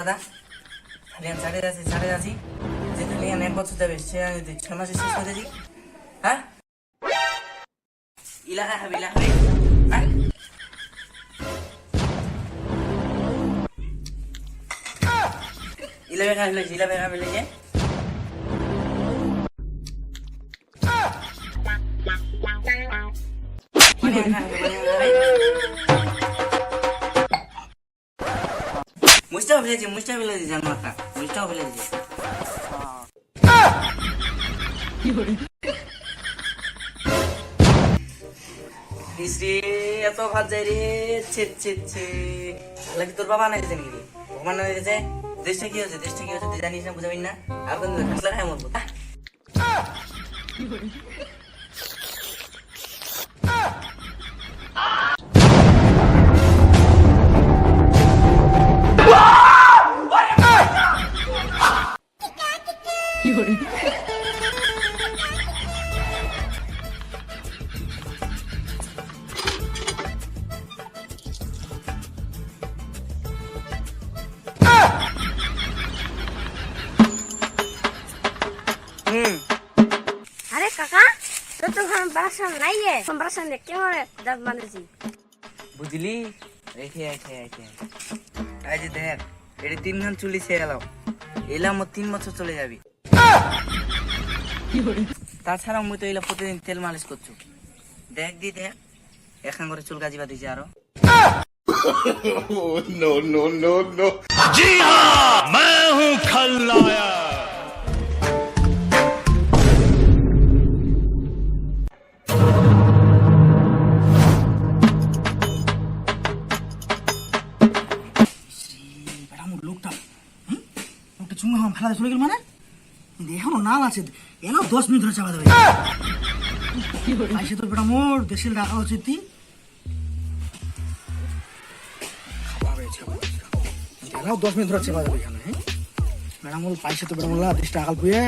দাদা খালি আমি ছাড়ে যাচ্ছি ছাড়ে যাচ্ছি যেতে নিয়ে এক বছর যাবে সে আমি দুই ছয় মাসে শেষ করে দিই হ্যাঁ ইলাকা খাবি ইলাকা খাবি হ্যাঁ ইলাবে খাবি লাগছে ইলাবে খাবি লাগছে মুস্তা ফেলেছি মুস্তা ফেলেছি জানোয়ারটা মুস্তাও ফেলেছি ইসরে এত ভাত যায় রে, ছে ছে লাগে তোর বাবা না গেছে নাকি ভগবান না গেছে দেশটা কি হচ্ছে দেশটা কি হচ্ছে তুই জানিস না, বুঝাবি না? আর কোন খাই মরবো আরে কাকা তো তো বাসন নাই রে বাসন দেখতে হবে দাঁত বাঁধেছি। বুঝলি? রেখে রেখে রেখে আজ দেখ এটা তিন ঘন চুলি সে গেল এলাম তিন বছর চলে যাবি। তাছাড়া মুই তো এলা প্রতিদিন তেল মালিশ করছো দেখ দি দেখ এখান করে চুল কাজিবা দিছে আরো no, no, no, no. जी हाँ मैं हूँ खलनायक বেটা আমার লোকটা হুম? লোকটা চুঙ্গা হাম ফেলা চলে গেল মানে কিন্তু এখনও নাল আছে। এলো দশ মিনিট ধরে চাপা দেবে। আইসে তো বেটা মোর দেশের রাখা উচিত তুই এলাও দশ মিনিট ধরে চাপা দেবে এখানে হ্যাঁ? বেটা মোর, পাইছে তো বেটা মোল্লা দেশটা আকাল পুয়ে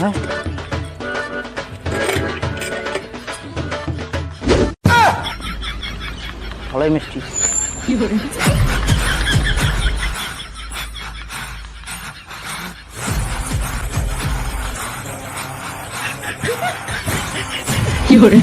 হ্যাঁ? ভালোই মিষ্টি। কি করে 有人。